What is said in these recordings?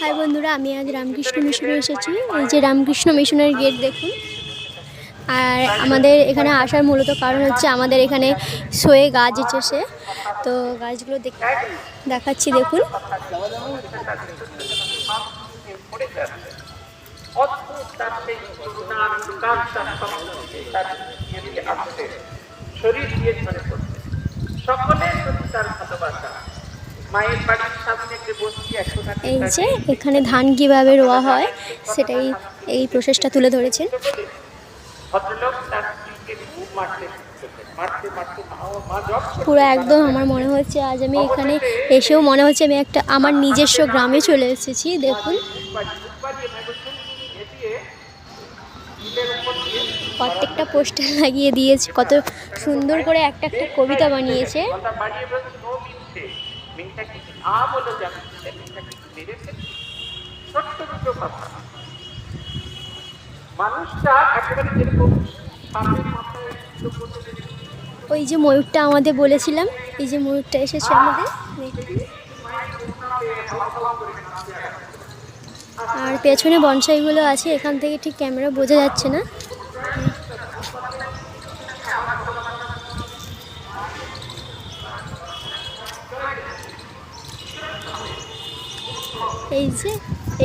High বন্ধুরা, আমি আজ রামকৃষ্ণ মিশনে এসেছি। এই যে রামকৃষ্ণ মিশনের গেট দেখুন। আর আমাদের এখানে আসার মূলত কারণ হচ্ছে আমাদের এখানে শোয়ে গাছ এসেছে। তো গাছগুলো দেখ দেখাচ্ছি, দেখুন। সকলের প্রতি তার ভালোবাসা। মায়ের বাড়ির এই যে এখানে ধান কীভাবে রোয়া হয় সেটাই এই প্রসেসটা তুলে ধরেছেন। পুরো একদম আমার মনে হচ্ছে আজ আমি এখানে এসেও মনে হচ্ছে আমি একটা আমার নিজস্ব গ্রামে চলে এসেছি দেখুন। প্রত্যেকটা পোস্টার লাগিয়ে দিয়েছে কত সুন্দর করে একটা একটা কবিতা বানিয়েছে। বলছে নো বলে কি মেরেছে? ছোট্ট দুটো কথা। মানুষটা একেবারে যেরকম সাপের মাথায় ওই যে ময়ূরটা আমাদের বলেছিলাম এই যে ময়ূরটা এসেছে আমাদের আর পেছনে বনসাইগুলো আছে এখান থেকে ঠিক ক্যামেরা বোঝা যাচ্ছে না। এই যে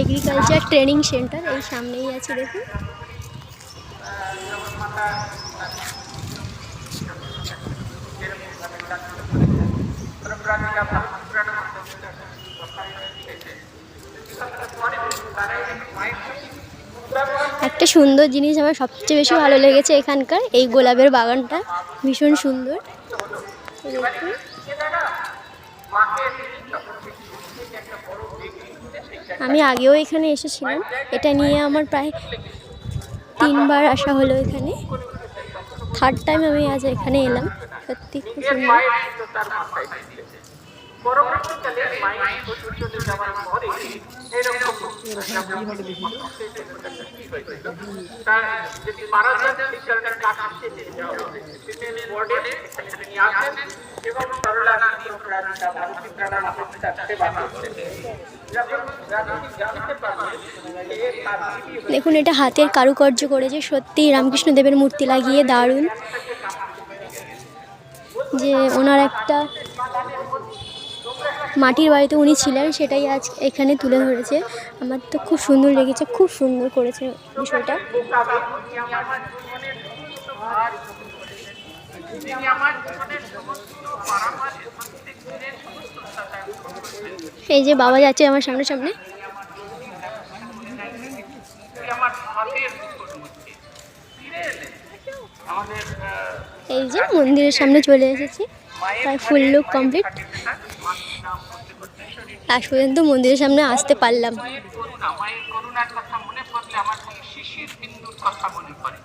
এগ্রিকালচার ট্রেনিং সেন্টার এই সামনেই আছে, দেখুন। একটা সুন্দর জিনিস আমার সবচেয়ে বেশি ভালো লেগেছে এখানকার, এই গোলাপের বাগানটা। ভীষণ সুন্দর। দেখুন। আমি আগেও এখানে এসেছিলাম। এটা নিয়ে আমার প্রায় তিনবার আসা হলো এখানে। থার্ড টাইম আমি আজ এখানে এলাম। সত্যি খুব সুন্দর। দেখুন এটা হাতের কারুকার্য করেছে সত্যি রামকৃষ্ণ দেবের মূর্তি লাগিয়ে দারুণ যে ওনার একটা মাটির বাড়িতে উনি ছিলেন, সেটাই আজ এখানে তুলে ধরেছে। আমার তো খুব সুন্দর লেগেছে, খুব সুন্দর করেছে বিষয়টা। এই যে বাবা যাচ্ছে আমার সামনে সামনে। এই যে মন্দিরের সামনে চলে এসেছি। প্রায় ফুল লুক কমপ্লিট লাস্ট পর্যন্ত মন্দিরের সামনে আসতে পারলাম। মায়ের করুণা মায়ের করুণার কথা পড়লে আমার সেই শিশির বিন্দুর কথা পড়ে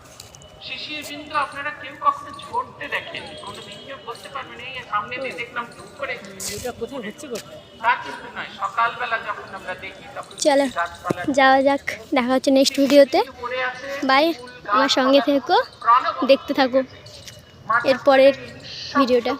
শিশির বিন্দু আপনারা কেউ কখনো ঝরতে দেখেন কোনোদিন কেউ বলতে পারবেন এই সামনে দিয়ে দেখলাম টুক করে। এটা কোথায় হচ্ছে তা কিন্তু নয় সকালবেলা যখন আমরা দেখি তখন চলো যাওয়া যাক দেখা হচ্ছে নেক্সট ভিডিওতে বাই আমার সঙ্গে থেকো দেখতে থাকো। এরপরের ভিডিওটা